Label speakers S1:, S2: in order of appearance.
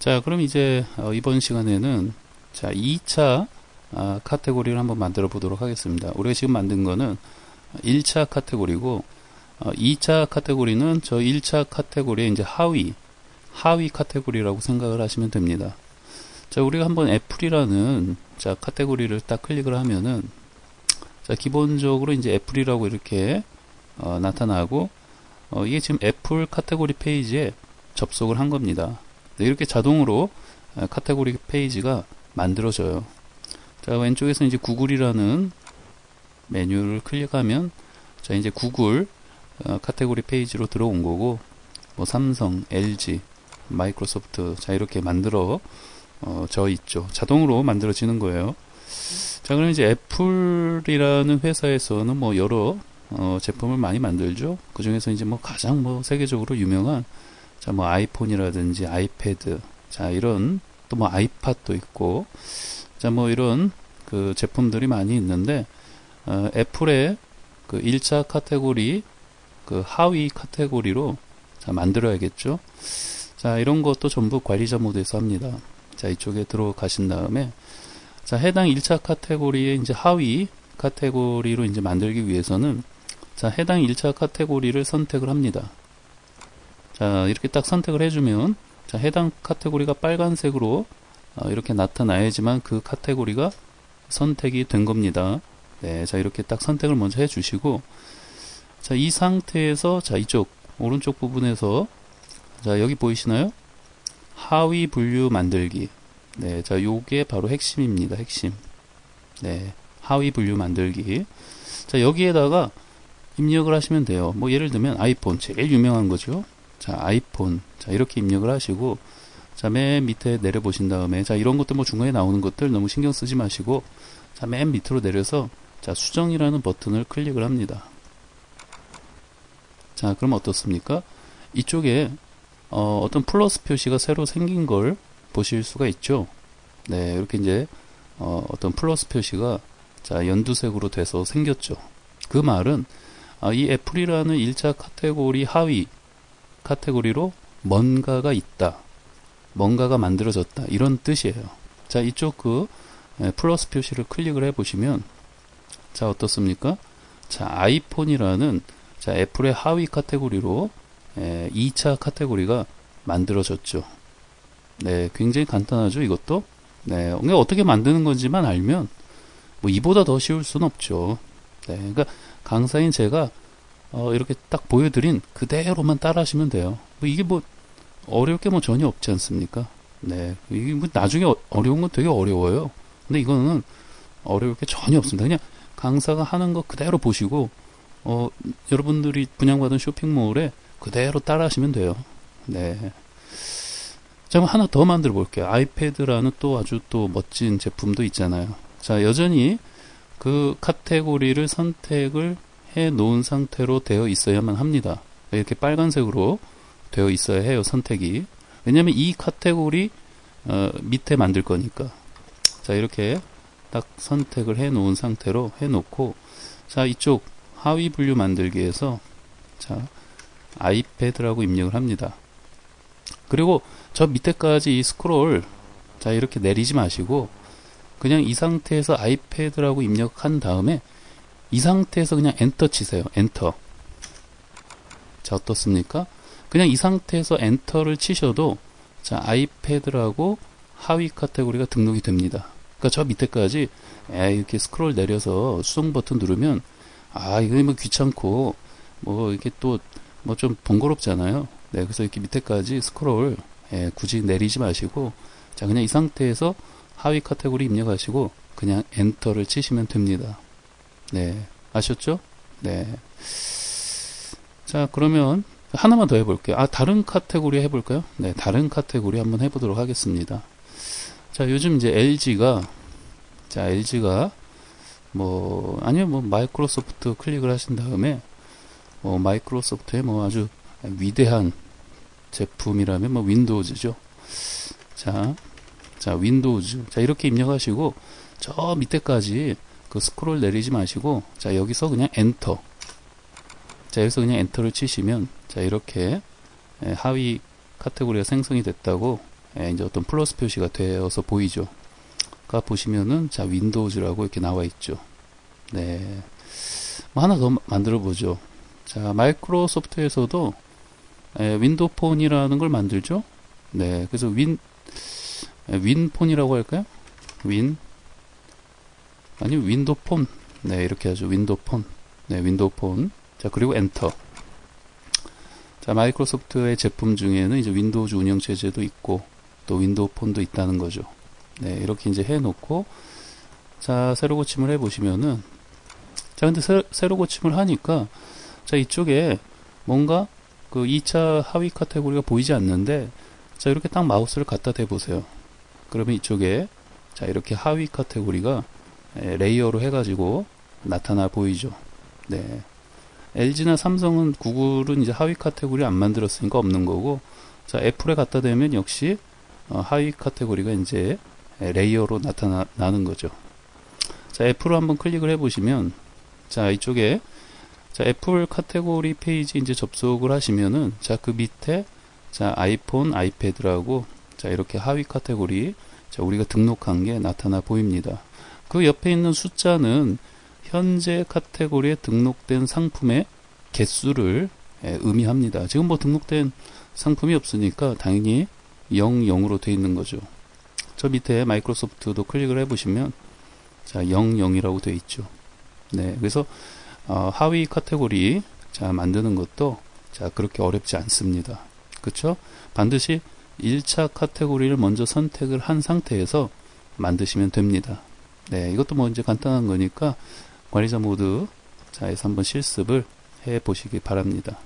S1: 자, 그럼 이제 어, 이번 시간에는 자, 2차 아, 카테고리를 한번 만들어 보도록 하겠습니다. 우리가 지금 만든 거는 1차 카테고리고 어, 2차 카테고리는 저 1차 카테고리의 이제 하위 하위 카테고리라고 생각을 하시면 됩니다. 자, 우리가 한번 애플이라는 자, 카테고리를 딱 클릭을 하면은 자, 기본적으로 이제 애플이라고 이렇게 어, 나타나고 어, 이게 지금 애플 카테고리 페이지에 접속을 한 겁니다. 네, 이렇게 자동으로 어, 카테고리 페이지가 만들어져요. 자, 왼쪽에서 이제 구글이라는 메뉴를 클릭하면 자, 이제 구글 어, 카테고리 페이지로 들어온 거고 뭐 삼성, LG, 마이크로소프트 자, 이렇게 만들어 어, 져 있죠. 자동으로 만들어지는 거예요. 자, 그럼 이제 애플이라는 회사에서는 뭐 여러 어, 제품을 많이 만들죠. 그 중에서 이제 뭐 가장 뭐 세계적으로 유명한 자, 뭐 아이폰이라든지 아이패드, 자, 이런 또 뭐 아이팟도 있고, 자, 뭐 이런 그 제품들이 많이 있는데, 어, 애플의 그 1차 카테고리, 그 하위 카테고리로 자, 만들어야겠죠. 자, 이런 것도 전부 관리자 모드에서 합니다. 자, 이쪽에 들어가신 다음에, 자, 해당 1차 카테고리의 이제 하위 카테고리로 이제 만들기 위해서는, 자, 해당 1차 카테고리를 선택을 합니다. 자, 이렇게 딱 선택을 해주면, 자, 해당 카테고리가 빨간색으로 어, 이렇게 나타나야지만 그 카테고리가 선택이 된 겁니다. 네, 자, 이렇게 딱 선택을 먼저 해주시고, 자, 이 상태에서, 자, 이쪽, 오른쪽 부분에서, 자, 여기 보이시나요? 하위 분류 만들기. 네, 자, 요게 바로 핵심입니다. 핵심. 네, 하위 분류 만들기. 자, 여기에다가 입력을 하시면 돼요. 뭐, 예를 들면 아이폰, 제일 유명한 거죠. 자, 아이폰. 자, 이렇게 입력을 하시고, 자, 맨 밑에 내려보신 다음에, 자, 이런 것들 뭐 중간에 나오는 것들 너무 신경 쓰지 마시고, 자, 맨 밑으로 내려서, 자, 수정이라는 버튼을 클릭을 합니다. 자, 그럼 어떻습니까? 이쪽에, 어, 어떤 플러스 표시가 새로 생긴 걸 보실 수가 있죠. 네, 이렇게 이제, 어, 어떤 플러스 표시가, 자, 연두색으로 돼서 생겼죠. 그 말은, 아, 이 애플이라는 1차 카테고리 하위 카테고리로 뭔가가 있다. 뭔가가 만들어졌다. 이런 뜻이에요. 자, 이쪽 그 플러스 표시를 클릭을 해 보시면 자, 어떻습니까? 자, 아이폰이라는 자, 애플의 하위 카테고리로 에, 2차 카테고리가 만들어졌죠. 네, 굉장히 간단하죠, 이것도. 네, 어떻게 만드는 건지만 알면 뭐 이보다 더 쉬울 수는 없죠. 네, 그러니까 강사인 제가 어, 이렇게 딱 보여드린 그대로만 따라하시면 돼요. 뭐 이게 뭐 어려울 게 뭐 전혀 없지 않습니까? 네, 이게 뭐 나중에 어, 어려운 건 되게 어려워요. 근데 이거는 어려울 게 전혀 없습니다. 그냥 강사가 하는 거 그대로 보시고 어, 여러분들이 분양받은 쇼핑몰에 그대로 따라하시면 돼요. 네. 자, 하나 더 만들어 볼게요. 아이패드라는 또 아주 또 멋진 제품도 있잖아요. 자, 여전히 그 카테고리를 선택을 해 놓은 상태로 되어 있어야만 합니다. 이렇게 빨간색으로 되어 있어야 해요, 선택이. 왜냐면 이 카테고리 어, 밑에 만들 거니까. 자, 이렇게 딱 선택을 해 놓은 상태로 해 놓고 자, 이쪽 하위 분류 만들기에서 자, 아이패드라고 입력을 합니다. 그리고 저 밑에까지 이 스크롤 자, 이렇게 내리지 마시고 그냥 이 상태에서 아이패드라고 입력한 다음에 이 상태에서 그냥 엔터 치세요. 엔터. 자, 어떻습니까? 그냥 이 상태에서 엔터를 치셔도 자, 아이패드라고 하위 카테고리가 등록이 됩니다. 그러니까 저 밑에까지 에 이렇게 스크롤 내려서 수동 버튼 누르면 아, 이거 뭐 귀찮고 뭐 이게 또 뭐 좀 번거롭잖아요. 네, 그래서 이렇게 밑에까지 스크롤 에, 굳이 내리지 마시고 자, 그냥 이 상태에서 하위 카테고리 입력하시고 그냥 엔터를 치시면 됩니다. 네. 아셨죠? 네. 자, 그러면 하나만 더 해볼게요. 아, 다른 카테고리 해볼까요? 네, 다른 카테고리 한번 해보도록 하겠습니다. 자, 요즘 이제 LG가, 자, LG가, 뭐, 아니면 뭐, 마이크로소프트 클릭을 하신 다음에, 뭐, 마이크로소프트의 뭐 아주 위대한 제품이라면 뭐, 윈도우즈죠. 자, 자, 윈도우즈. 자, 이렇게 입력하시고, 저 밑에까지 그 스크롤 내리지 마시고, 자, 여기서 그냥 엔터. 자, 여기서 그냥 엔터를 치시면, 자, 이렇게 하위 카테고리가 생성이 됐다고 예, 이제 어떤 플러스 표시가 되어서 보이죠. 가 보시면은 자 윈도우즈라고 이렇게 나와 있죠. 네. 뭐 하나 더 만들어 보죠. 자 마이크로소프트에서도 예, 윈도우폰이라는 걸 만들죠. 네. 그래서 윈 예, 윈폰이라고 할까요? 윈 아니 윈도우 폰. 네, 이렇게 하죠. 윈도우 폰. 네, 윈도우 폰. 자, 그리고 엔터. 자, 마이크로소프트의 제품 중에는 이제 윈도우즈 운영 체제도 있고 또 윈도우 폰도 있다는 거죠. 네, 이렇게 이제 해 놓고 자, 새로 고침을 해 보시면은 자, 근데 새, 새로 고침을 하니까 자, 이쪽에 뭔가 그 2차 하위 카테고리가 보이지 않는데 자, 이렇게 딱 마우스를 갖다 대 보세요. 그러면 이쪽에 자, 이렇게 하위 카테고리가 에, 레이어로 해 가지고 나타나 보이죠. 네. LG나 삼성은 구글은 이제 하위 카테고리 안 만들었으니까 없는 거고 자 애플에 갖다 대면 역시 어, 하위 카테고리가 이제 레이어로 나타나는 거죠. 자 애플을 한번 클릭을 해보시면 자 이쪽에 자 애플 카테고리 페이지 이제 접속을 하시면은 자 그 밑에 자 아이폰 아이패드라고 자 이렇게 하위 카테고리 자 우리가 등록한 게 나타나 보입니다. 그 옆에 있는 숫자는 현재 카테고리에 등록된 상품의 개수를 예, 의미합니다. 지금 뭐 등록된 상품이 없으니까 당연히 0, 0으로 되어 있는 거죠. 저 밑에 마이크로소프트도 클릭을 해보시면 자 0, 0이라고 되어 있죠. 네, 그래서 어, 하위 카테고리 자 만드는 것도 자 그렇게 어렵지 않습니다. 그렇죠? 반드시 1차 카테고리를 먼저 선택을 한 상태에서 만드시면 됩니다. 네, 이것도 뭐 이제 간단한 거니까 관리자 모드 자에서 한번 실습을 해 보시기 바랍니다.